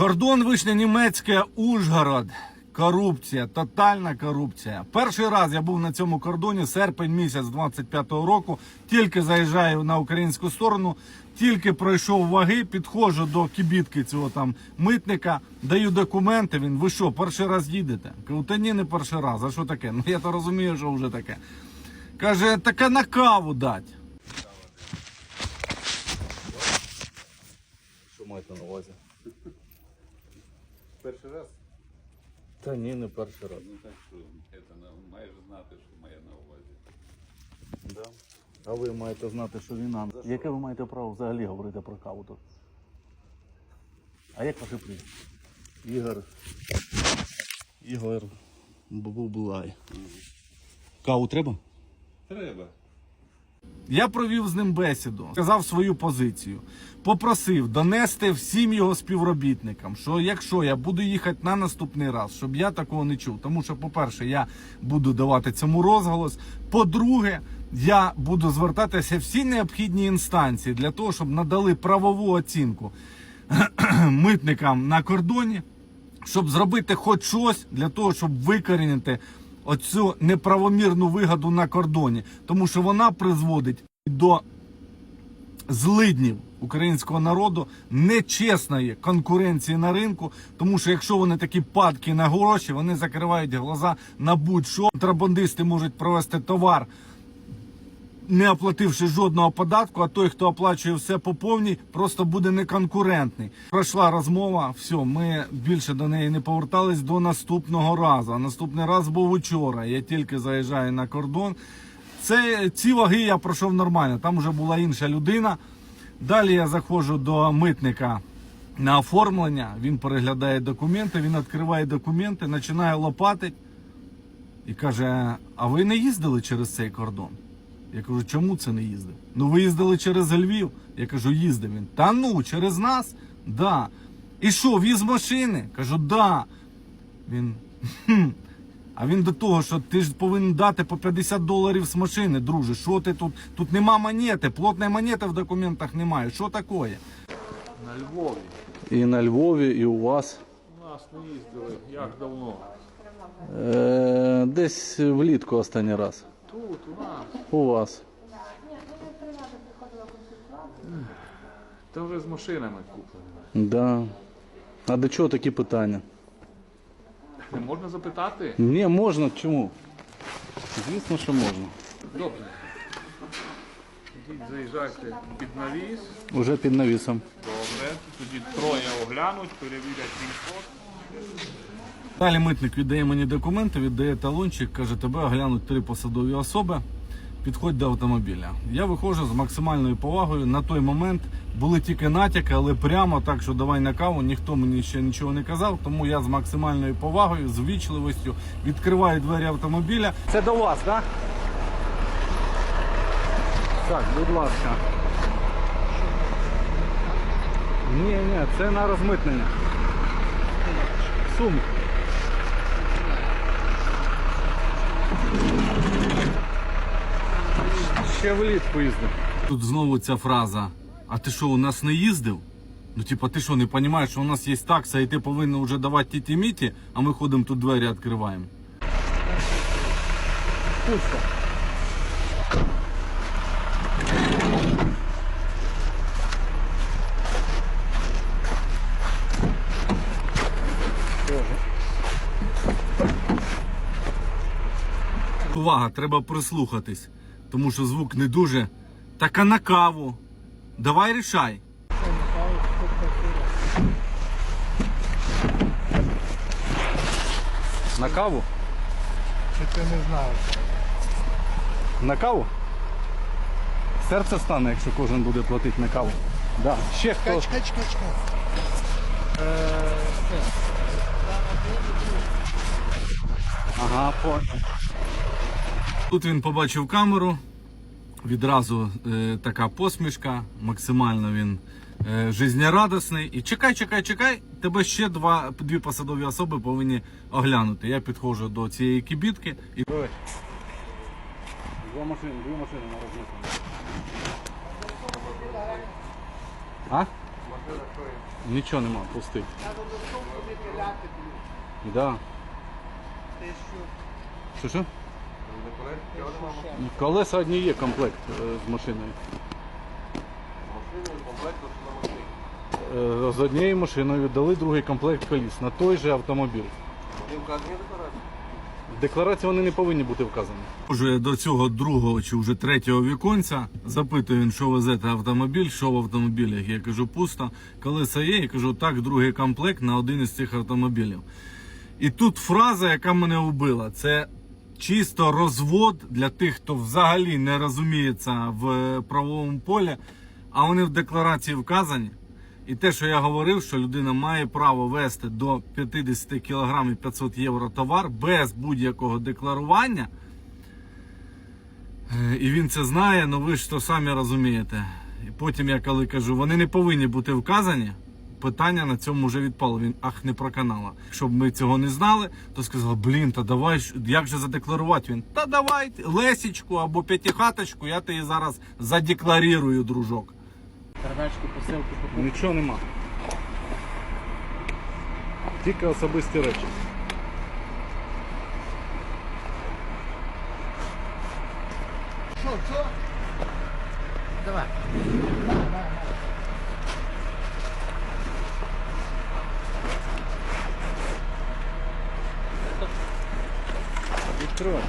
Кордон Вишня Німецьке, Ужгород. Корупція, тотальна корупція. Перший раз я був на цьому кордоні серпень місяць 25-го року. Тільки заїжджаю на українську сторону, тільки пройшов ваги, підходжу до кібітки цього там митника, даю документи. Він ви що, перший раз їдете? Кажу, та ні, не перший раз. А що таке? Ну я то розумію, що вже таке. Каже, таке на каву дать. Що маєте на увазі? Перший раз? Та ні, не перший раз. Ну так що, це маєш знати, що має на увазі. Да. А ви маєте знати, що війна. Яке ви маєте право взагалі говорити про каву тут? А як ваше прізвище? Ігор. Ігор Бабулай. Каву треба? Треба. Я провів з ним бесіду, сказав свою позицію, попросив донести всім його співробітникам, що якщо я буду їхати на наступний раз, щоб я такого не чув. Тому що, по-перше, я буду давати цьому розголос. По-друге, я буду звертатися всі необхідні інстанції для того, щоб надали правову оцінку митникам на кордоні, щоб зробити хоч щось для того, щоб викорінити оцю неправомірну вигаду на кордоні, тому що вона призводить до злиднів українського народу, нечесної конкуренції на ринку, тому що якщо вони такі падки на гроші, вони закривають глаза на будь-що. Контрабандисти можуть провести товар не оплативши жодного податку, а той, хто оплачує все по повній, просто буде неконкурентний. Пройшла розмова, все, ми більше до неї не повертались до наступного разу. А наступний раз був учора. Я тільки заїжджаю на кордон. Це ці ваги я пройшов нормально. Там вже була інша людина. Далі я заходжу до митника на оформлення. Він переглядає документи, він відкриває документи, починає лопатить і каже: А ви не їздили через цей кордон? Я кажу, чому це не їздив? Ну ви їздили через Львів. Я кажу, їздив він. Та ну, через нас? Да. І що, віз машини? Кажу, да. Він. «Хм». А він до того, що ти ж повинен дати по 50 доларів з машини, друже. Що ти тут? Тут нема монети, плотної монети в документах немає. Що таке? На Львові. І на Львові, і у вас. У нас не їздили. Як давно? Е, десь влітку останній раз. Тут, у нас. У вас. Та вже з машинами куплені. Да. А до чого такі питання? Не можна запитати? Ні, можна, чому? Звісно, що можна. Добре. Заїжджайте під навіс. Уже під навісом. Добре. Тоді троє оглянуть, перевірять код. Далі митник віддає мені документи, віддає талончик, каже, тебе оглянуть три посадові особи. Підходь до автомобіля. Я виходжу з максимальною повагою. На той момент були тільки натяки, але прямо так, що давай на каву, ніхто мені ще нічого не казав. Тому я з максимальною повагою, з вічливістю відкриваю двері автомобіля. Це до вас, так? Так, будь ласка. Ні, ні, це на розмитнення. Сумку. Ще влітку їздив. Тут знову ця фраза. А ти що, у нас не їздив? Ну, типа, ти що, не розумієш, що у нас є такса, і ти повинен вже давати тіті міті, а ми ходимо тут двері відкриваємо. Пусто. Увага, треба прислухатись, тому що звук не дуже. Так а на каву. Давай рішай. На каву? Чи ти не знаєш? На каву? Серце стане, якщо кожен буде платити на каву. Да. Ще хто. Чекай, чекай, чекай, чекай. Ага, понял. Тут він побачив камеру, відразу е, така посмішка, максимально він е, жизнерадісний. І чекай, чекай, чекай, тебе ще два, дві посадові особи повинні оглянути. Я підходжу до цієї кібітки і. Два машини, дві машини на розмитнення. А? Нічого нема, пустий. Да. Що що? Колеса одні є комплект е, з машиною. Е, З однією машиною дали другий комплект коліс на той же автомобіль. В декларації вони не повинні бути вказані. Уже до цього другого чи вже третього віконця запитую він, що везете автомобіль, що в автомобілях. Я кажу, пусто. Колеса є, я кажу, так, другий комплект на один із цих автомобілів. І тут фраза, яка мене вбила, це чисто розвод для тих, хто взагалі не розуміється в правовому полі, а вони в декларації вказані. І те, що я говорив, що людина має право вести до 50 кг і 500 євро товар без будь-якого декларування. Е, І він це знає, ну ви ж то самі розумієте. І потім я коли кажу, вони не повинні бути вказані. Питання на цьому вже відпало. Він ах не проканала. Щоб ми цього не знали, то сказав, блін, та давай як же задекларувати він? Та давай лесічку або п'ятихаточку, я тобі зараз задекларую, дружок. Передачку посилки покупки. Нічого нема. Тільки особисті речі. Що, що? Давай. Відкривай.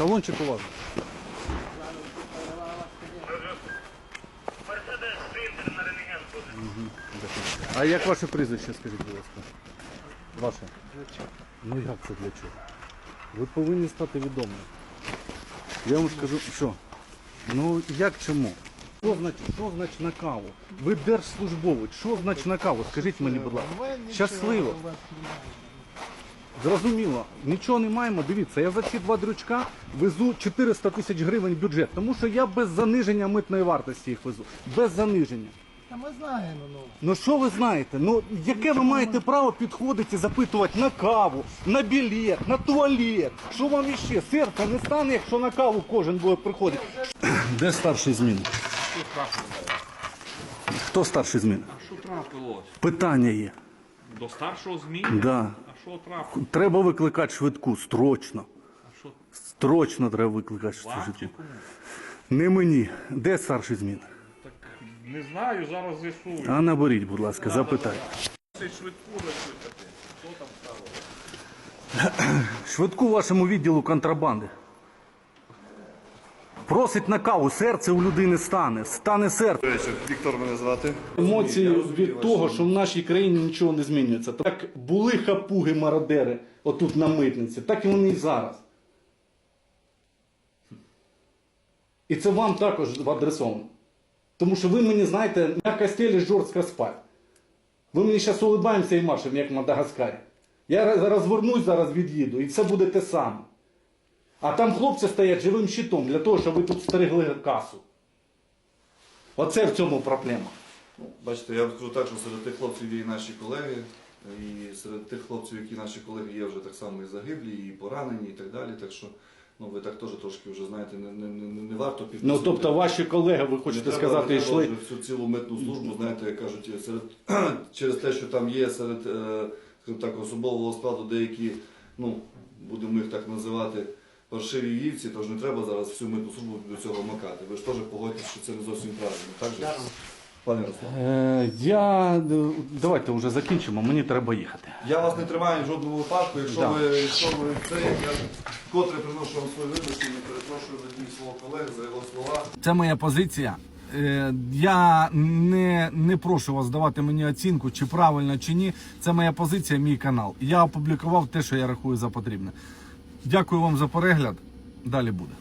Талончик у вас. А як ваше прізвище, скажіть, будь ласка? Ваше? Ну як це для чого? Ви повинні стати відомими. Я вам скажу, що? Ну як чому? Що значить, що значить на каву? Ви держслужбовець, що значить на каву? Скажіть мені, будь ласка. Щасливо. Зрозуміло, нічого не маємо. Дивіться, я за ці два дрючка везу 400 тисяч гривень бюджет, тому що я без заниження митної вартості їх везу. Без заниження. Та ми знаємо, ну. Ну що ви знаєте? Ну яке ви маєте право підходити і запитувати на каву, на білет, на туалет? Що вам іще? Серце не стане, якщо на каву кожен буде приходити. Де старший змін? Хто старший змін? Що трапилось? Питання є. До старшого зміни? Да. Що? Треба викликати швидку, строчно. А що Строчно треба викликати вам чи швидку. кому? Не мені. Де старший змін? Так не знаю, зараз з'ясую. А наберіть, будь ласка, запитайте. Швидку викликати. Що там стало? Швидку вашому відділу контрабанди. Просить на каву, серце у людини стане. Стане серце. Віктор мене звати. Емоції від того, що в нашій країні нічого не змінюється. Так були хапуги мародери отут на митниці, так і вони і зараз. І це вам також адресовано. Тому що ви мені знаєте, на костелі жорстко спать. Ви мені зараз улибаємося і машемо, як в Мадагаскарі. Я розвернусь зараз, від'їду, і це буде те саме. А там хлопці стоять живим щитом для того, щоб ви тут стерегли касу. Оце в цьому проблема. Бачите, я скажу так, що серед тих хлопців є і наші колеги, і серед тих хлопців, які наші колеги є вже так само і загиблі, і поранені, і так далі. Так що ну, ви так теж трошки вже знаєте, не, не, не, не варто Ну тобто ваші колеги, ви хочете треба- сказати, не треба йшли. вже всю цілу митну службу, знаєте, як кажуть, серед, через те, що там є серед е, скажімо так, особового складу деякі, ну, будемо їх так називати, паршиві вівці, тож не треба зараз всю митну службу до цього макати. Ви ж теж погодьтесь, що це не зовсім правильно. Так же? Пане Ярослав. Е, я е, давайте вже закінчимо, мені треба їхати. Я вас не тримаю в жодному випадку, якщо Да. ви якщо ви це, я вкотре приношу вам свої вибачки, не перепрошую за дії свого колеги, за його слова. Це моя позиція. Е, Я не, не прошу вас давати мені оцінку, чи правильно, чи ні. Це моя позиція, мій канал. Я опублікував те, що я рахую за потрібне. Дякую вам за перегляд. Далі буде.